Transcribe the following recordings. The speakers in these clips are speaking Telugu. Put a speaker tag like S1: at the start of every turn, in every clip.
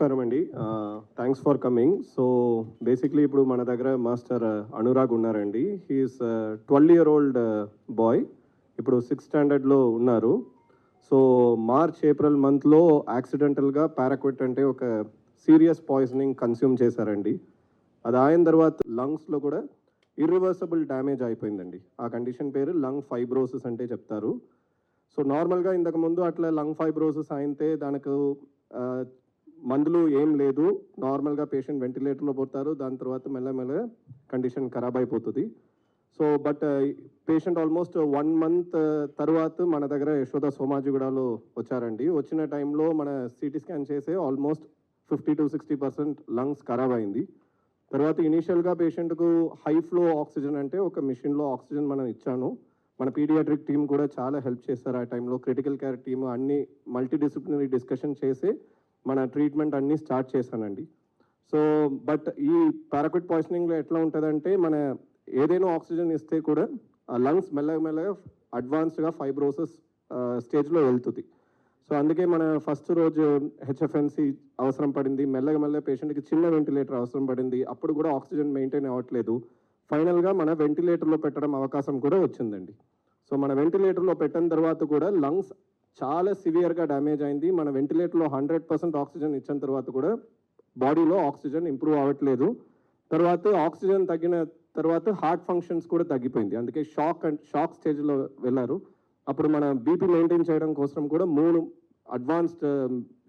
S1: నమస్కారం అండి. Thanks for coming so basically ఇప్పుడు మన దగ్గర మాస్టర్ uh, అనురాగ్ ఉన్నారండి. He's twelve year old boy ఇప్పుడు సిక్స్త్ స్టాండర్డ్లో ఉన్నారు. సో మార్చ్ ఏప్రిల్ మంత్లో యాక్సిడెంటల్గా పారాక్విట్ అంటే ఒక సీరియస్ పాయిజనింగ్ కన్స్యూమ్ చేశారండి. అది అయిన తర్వాత లంగ్స్లో కూడా ఇర్రివర్సబుల్ డ్యామేజ్ అయిపోయిందండి. ఆ కండిషన్ పేరు లంగ్ ఫైబ్రోసిస్ అంటే చెప్తారు. సో నార్మల్గా ఇంతకుముందు అట్లా లంగ్ ఫైబ్రోసిస్ అయితే దానికి uh, మందులు ఏం లేదు. నార్మల్గా పేషెంట్ వెంటిలేటర్లో పోతారు. దాని తర్వాత మెల్లమెల్లగా కండిషన్ ఖరాబ్ అయిపోతుంది. So but patient almost one month తర్వాత మన దగ్గర యశోద సోమాజిగూడలో వచ్చారండి. వచ్చిన టైంలో మన సిటీ స్కాన్ చేసే almost fifty to sixty percent lungs ఖరాబ్ అయింది. తర్వాత ఇనీషియల్గా పేషెంట్కు హై ఫ్లో ఆక్సిజన్ అంటే ఒక మిషన్లో ఆక్సిజన్ మనం ఇచ్చాను. మన పీడియాట్రిక్ టీం కూడా చాలా హెల్ప్ చేస్తారు ఆ టైంలో. క్రిటికల్ కేర్ టీమ్ అన్ని మల్టీ డిసిప్లినరీ డిస్కషన్ చేసి మన ట్రీట్మెంట్ అన్నీ స్టార్ట్ చేశానండి. సో బట్ ఈ పారాక్విట్ పాయిజనింగ్లో ఎట్లా ఉంటుందంటే మన ఏదైనా ఆక్సిజన్ ఇస్తే కూడా ఆ లంగ్స్ మెల్లగా మెల్లగా అడ్వాన్స్డ్గా ఫైబ్రోసెస్ స్టేజ్లో వెళ్తుంది. సో అందుకే మన ఫస్ట్ రోజు హెచ్ఎఫ్ఎన్సి అవసరం పడింది. మెల్లగా మెల్లగా పేషెంట్కి చిన్న వెంటిలేటర్ అవసరం పడింది. అప్పుడు కూడా ఆక్సిజన్ మెయింటైన్ అవ్వట్లేదు. ఫైనల్గా మన వెంటిలేటర్లో పెట్టడం అవకాశం కూడా వచ్చిందండి. సో మన వెంటిలేటర్లో పెట్టిన తర్వాత కూడా లంగ్స్ చాలా సివియర్గా డ్యామేజ్ అయింది. మన వెంటిలేటర్లో హండ్రెడ్ పర్సెంట్ ఆక్సిజన్ ఇచ్చిన తర్వాత కూడా బాడీలో ఆక్సిజన్ ఇంప్రూవ్ అవ్వట్లేదు. తర్వాత ఆక్సిజన్ తగ్గిన తర్వాత హార్ట్ ఫంక్షన్స్ కూడా తగ్గిపోయింది. అందుకే షాక్ అండ్ షాక్ స్టేజ్లో వెళ్ళారు. అప్పుడు మన బీపీ మెయింటైన్ చేయడం కోసం కూడా మూడు అడ్వాన్స్డ్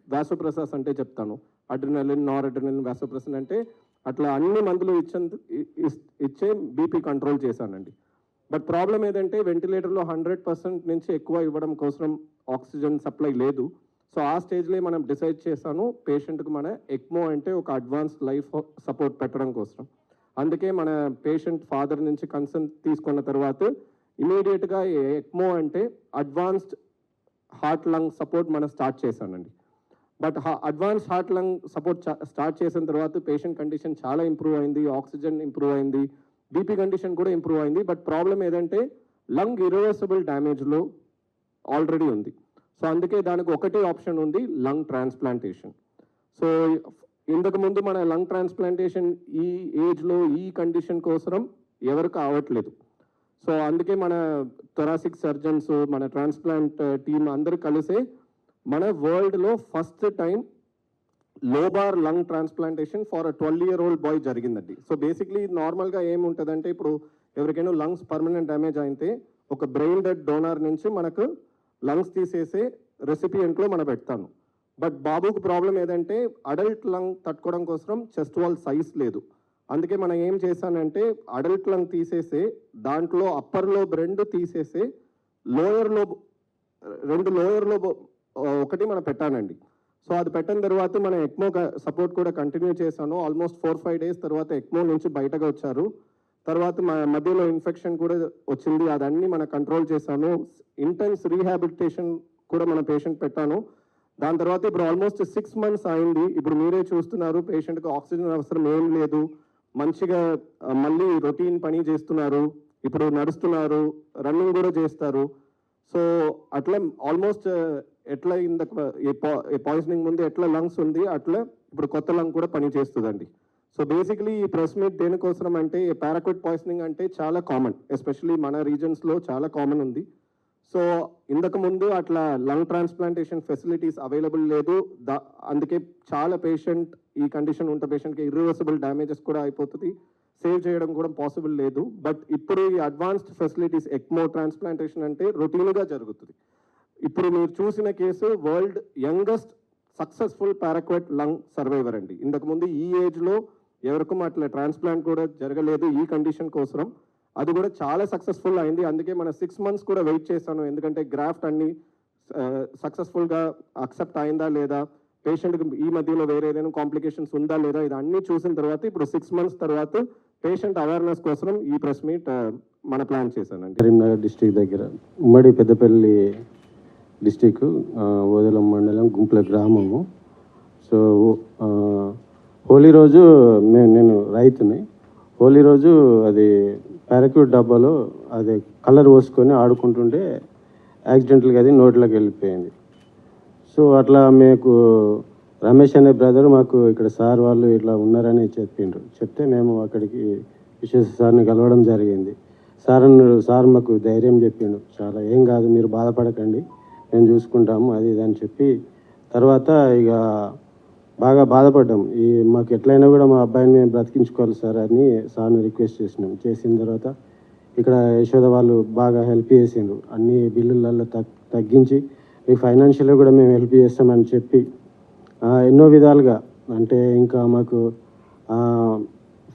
S1: వ్యాసోప్రసాస్ um, అంటే చెప్తాను. అడ్రినలిన్ నార్ అడ్రినలిన్ వ్యాసోప్రసన్ అంటే అట్లా అన్ని మందులు ఇచ్చే ఇ- ఇచ్చే బీపీ కంట్రోల్ చేశానండి. బట్ ప్రాబ్లం ఏదంటే వెంటిలేటర్లో హండ్రెడ్ పర్సెంట్ నుంచి ఎక్కువ ఇవ్వడం కోసం ఆక్సిజన్ సప్లై లేదు. సో ఆ స్టేజ్లో మనం డిసైడ్ చేశాను పేషెంట్కి మన ఎక్మో అంటే ఒక అడ్వాన్స్ లైఫ్ సపోర్ట్ పెట్టడం కోసం. అందుకే మన పేషెంట్ ఫాదర్ నుంచి కన్సర్న్ తీసుకున్న తర్వాత ఇమీడియట్గా ఎక్మో అంటే అడ్వాన్స్డ్ హార్ట్ లంగ్ సపోర్ట్ మనం స్టార్ట్ చేశానండి. But advance heart lung support start చేసిన తర్వాత పేషెంట్ కండిషన్ చాలా ఇంప్రూవ్ అయింది ఆక్సిజన్ ఇంప్రూవ్ అయింది. బీపీ కండిషన్ కూడా ఇంప్రూవ్ అయింది. బట్ ప్రాబ్లం ఏదంటే లంగ్ ఇరివర్సిబుల్ డ్యామేజ్లో ఆల్రెడీ ఉంది. సో అందుకే దానికి ఒకటే ఆప్షన్ ఉంది లంగ్ ట్రాన్స్ప్లాంటేషన్ సో ఇంతకు ముందు మన లంగ్ ట్రాన్స్ప్లాంటేషన్ ఈ ఏజ్లో ఈ కండిషన్ కోసం ఎవరికి అవ్వట్లేదు సో అందుకే మన థొరాసిక్ సర్జన్స్ మన ట్రాన్స్ప్లాంట్ టీం అందరు కలిసే మన వరల్డ్లో first time lobar lung transplantation for twelve year old boy జరిగిందండి. సో బేసిక్లీ నార్మల్గా ఏముంటుందంటే ఇప్పుడు ఎవరికైనా లంగ్స్ పర్మనెంట్ డ్యామేజ్ అయితే ఒక బ్రెయిన్ డెడ్ డోనర్ నుంచి మనకు లంగ్స్ తీసేసే రెసిపియంట్లో మనం పెడతాను బట్ బాబుకు ప్రాబ్లం ఏదంటే అడల్ట్ లంగ్ తట్టుకోవడం కోసం చెస్ట్ వాల్ సైజ్ లేదు. అందుకే మనం ఏం చేశానంటే అడల్ట్ లంగ్ తీసేసి దాంట్లో అప్పర్ లోబ్ రెండు తీసేసి లోయర్ లోబ్ రెండు లోయర్ లోబ్ ఒకటి మనం పెట్టానండి. సో అది పెట్టిన తర్వాత మనం ఎక్మో సపోర్ట్ కూడా కంటిన్యూ చేశాను. ఆల్మోస్ట్ ఫోర్ ఫైవ్ డేస్ తర్వాత ఎక్మో నుంచి బయటకు వచ్చారు. తర్వాత మా మధ్యలో ఇన్ఫెక్షన్ కూడా వచ్చింది. అదన్నీ మనం కంట్రోల్ చేశాను. ఇంటెన్స్ రీహాబిలిటేషన్ కూడా మన పేషెంట్ పెట్టాను. దాని తర్వాత ఇప్పుడు ఆల్మోస్ట్ సిక్స్ మంత్స్ అయింది. ఇప్పుడు మీరే చూస్తున్నారు పేషెంట్కి ఆక్సిజన్ అవసరం ఏం లేదు. మంచిగా మళ్ళీ రొటీన్ పని చేస్తున్నారు. ఇప్పుడు నడుస్తున్నారు రన్నింగ్ కూడా చేస్తారు. సో అట్లా ఆల్మోస్ట్ ఎట్లా ఇంత పాయిజనింగ్ ముందు ఎట్లా లంగ్స్ ఉంది అట్లా ఇప్పుడు కొత్త లంగ్ కూడా పని చేస్తుందండి సో బేసిక్లీ ఈ ప్రెస్ మీట్ దేనికోసం అంటే పారాక్విట్ పాయిజనింగ్ అంటే చాలా కామన్ ఎస్పెషలీ మన రీజన్స్లో చాలా కామన్ ఉంది. సో ఇంతకు ముందు అట్లా లంగ్ ట్రాన్స్ప్లాంటేషన్ ఫెసిలిటీస్ అవైలబుల్ లేదు. దా అందుకే చాలా పేషెంట్ ఈ కండిషన్ ఉంటే పేషెంట్కి ఇర్రివర్సిబుల్ డ్యామేజెస్ కూడా అయిపోతుంది. సేవ్ చేయడం కూడా పాసిబుల్ లేదు. బట్ ఇప్పుడు ఈ అడ్వాన్స్డ్ ఫెసిలిటీస్ ఎక్మో ట్రాన్స్ప్లాంటేషన్ అంటే రొటీన్గా జరుగుతుంది. ఇప్పుడు మీరు చూసిన case world youngest successful paraquat lung survivor అండి. ఇంతకుముందు ఈ ఏజ్లో ఎవరికూ అట్లా ట్రాన్స్ప్లాంట్ కూడా జరగలేదు ఈ కండిషన్ కోసం అది కూడా చాలా సక్సెస్ఫుల్ అయింది. అందుకే మన సిక్స్ మంత్స్ కూడా వెయిట్ చేశాను. ఎందుకంటే గ్రాఫ్ట్ అన్ని సక్సెస్ఫుల్గా అక్సెప్ట్ అయిందా లేదా పేషెంట్కి ఈ మధ్యలో వేరే ఏదైనా కాంప్లికేషన్స్ ఉందా లేదా ఇది అన్నీ చూసిన తర్వాత ఇప్పుడు సిక్స్ మంత్స్ తర్వాత పేషెంట్ అవేర్నెస్ కోసం ఈ ప్రెస్ మీట్ మన ప్లాన్ చేశానండి.
S2: కరీంనగర్ డిస్టిక్ దగ్గర ఉమ్మడి పెద్దపల్లి డిస్టిక్ ఓదలం మండలం గుంపుల గ్రామము. సో హోలీ రోజు మే నేను రైతుని. హోలీ రోజు అది పారాక్యూట్ డబ్బాలో అది కలర్ పోసుకొని ఆడుకుంటుంటే యాక్సిడెంట్గా అది నోట్లోకి వెళ్ళిపోయింది. సో అట్లా మీకు రమేష్ అనే బ్రదర్ మాకు ఇక్కడ సార్ వాళ్ళు ఇట్లా ఉన్నారని చెప్పిండ్రు. చెప్తే మేము అక్కడికి విశేష సార్ని కలవడం జరిగింది. సార్ సార్ మాకు ధైర్యం చెప్పిండు. చాలా ఏం కాదు మీరు బాధపడకండి. మేము చూసుకుంటాము అది ఇది అని చెప్పి. తర్వాత ఇక బాగా బాధపడ్డాం. ఈ మాకు ఎట్లయినా కూడా మా అబ్బాయిని మేము బ్రతికించుకోవాలి సార్ అని సార్ని రిక్వెస్ట్ చేసినాం. చేసిన తర్వాత ఇక్కడ యశోద వాళ్ళు బాగా హెల్ప్ చేసిండ్రు. అన్ని బిల్లులలో తగ్గించి మీ ఫైనాన్షియల్గా కూడా మేము హెల్ప్ చేస్తామని చెప్పి ఎన్నో విధాలుగా. అంటే ఇంకా మాకు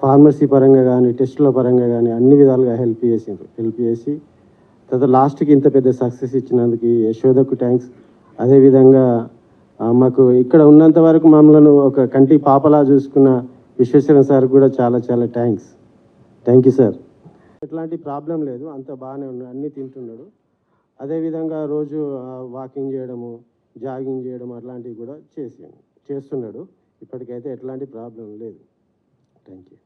S2: ఫార్మసీ పరంగా కానీ టెస్టుల పరంగా కానీ అన్ని విధాలుగా హెల్ప్ చేసిండ్రు. హెల్ప్ చేసి తర్వాత లాస్ట్కి ఇంత పెద్ద సక్సెస్ ఇచ్చినందుకు యశోదకు థ్యాంక్స్ అదేవిధంగా మాకు ఇక్కడ ఉన్నంత వరకు మమ్మల్ని ఒక కంటి పాపలా చూసుకున్న విశ్వేశ్వరన్ సార్ కూడా చాలా చాలా థ్యాంక్స్ థ్యాంక్ యూ సార్. ఎట్లాంటి ప్రాబ్లం లేదు అంత బాగానే ఉన్నాడు అన్నీ తింటున్నాడు. అదేవిధంగా రోజు వాకింగ్ చేయడము జాగింగ్ చేయడం అట్లాంటివి కూడా చేసి చేస్తున్నాడు. ఇప్పటికైతే ఎట్లాంటి ప్రాబ్లం లేదు. Thank you.